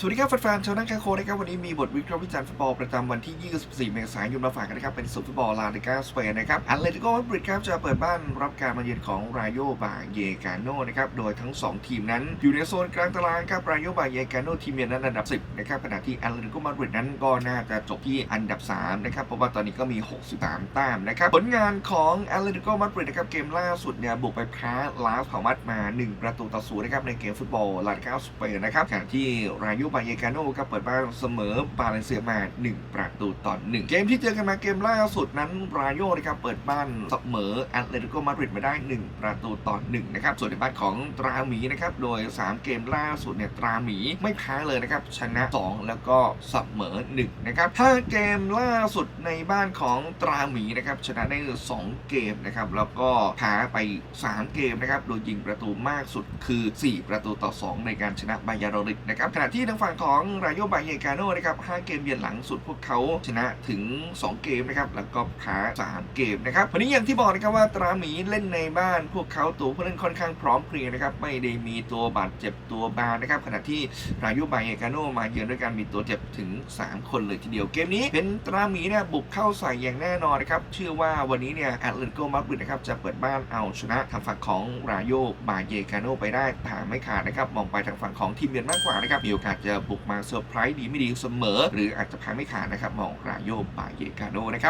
สวัสดีครับแฟนๆชาวนักแคโคนะครับวันนี้มีบทวิเคราะห์วิจารณ์ฟุตบอลประจำวันที่ 24 เมษายนมาฝากกันนะครับ เป็นสุดฟุตบอลลาลิกาสเปนนะครับอัตเลติโกมาดริดครับจะเปิดบ้านรับการมาเยือนของรายโยบาเยกาโนนะครับ โดยทั้ง 2 ทีมนั้น อยู่ในโซนกลางตารางครับรายโยบาเยกาโนทีมเยือนนั้นอันดับ 10 นะครับขณะที่อัตเลติโกมาดริดนั้นก็น่าจะจบที่อันดับ 3 นะครับ เพราะว่าตอนนี้ก็มี 63 แต้มนะครับ ผลงานของอัตเลติโกมาดริดนะครับเกมล่าสุดเนี่ยบุกไปแพ้ลาสพามัดมา 1 ประตูต่อศูนย์นะครับในเกมฟุตบอลลาลิกาสเปนนะครับขณะที่รายโยบาเยกาโนครับเปิดบ้านเสมอบาเลนเซียมา 1 ประตูต่อ1เกมที่เจอกันมาเกมล่าสุดนั้นรายโยนะครับเปิดบ้านเสมอแอตเลติโกมาดริดมาได้ 1 ประตูต่อ1นะครับส่วนในบ้านของตราหมีนะครับโดย 3 เกมล่าสุดเนี่ยตราหมีไม่แพ้เลยนะครับชนะ 2 แล้วก็เสมอ1นะครับถ้าเกมล่าสุดในบ้านของตราหมีนะครับชนะได้ 2 เกมนะครับแล้วก็แพ้ไป 3 เกมนะครับโดยยิงประตูมากสุดคือ 4 ประตูต่อ 2 ในการชนะบายาโดริดนะครับขณะที่ทางฝั่งของรายโยบายเยกาโนนะครับ5เกมเยือนหลังสุดพวกเขาชนะถึง 2 เกมนะครับแล้วก็แพ้3เกมนะครับวันนี้อย่างที่บอกนะครับว่าตราหมีเล่นในบ้านพวกเขาตัวผู้เล่นค่อนข้างพร้อมเพรียงนะครับไม่ได้มีตัวบาดเจ็บตัวบานะครับขณะที่รายโยบายเยกาโนมาเยือนด้วยการมีตัวเจ็บถึง 3 คนเลยทีเดียวเกมนี้เป็นตราหมีเนี่ยบุกเข้าใส่อย่างแน่นอนนะครับเชื่อว่าวันนี้เนี่ยแอตเลติโกมาดริดนะครับจะเปิดบ้านเอาชนะทางฝั่งของรายโยบายเยกาโนไปได้ถามไม่ขาดนะครับมองไปทางฝั่งของทีมเยือนมากกว่านะครับมีโอกาสจะบุกมาเซอร์ไพรส์ดีไม่ดีเสมอ หรืออาจจะพังไม่ขาดนะครับมองรายโยบายเยกาโนนะครับ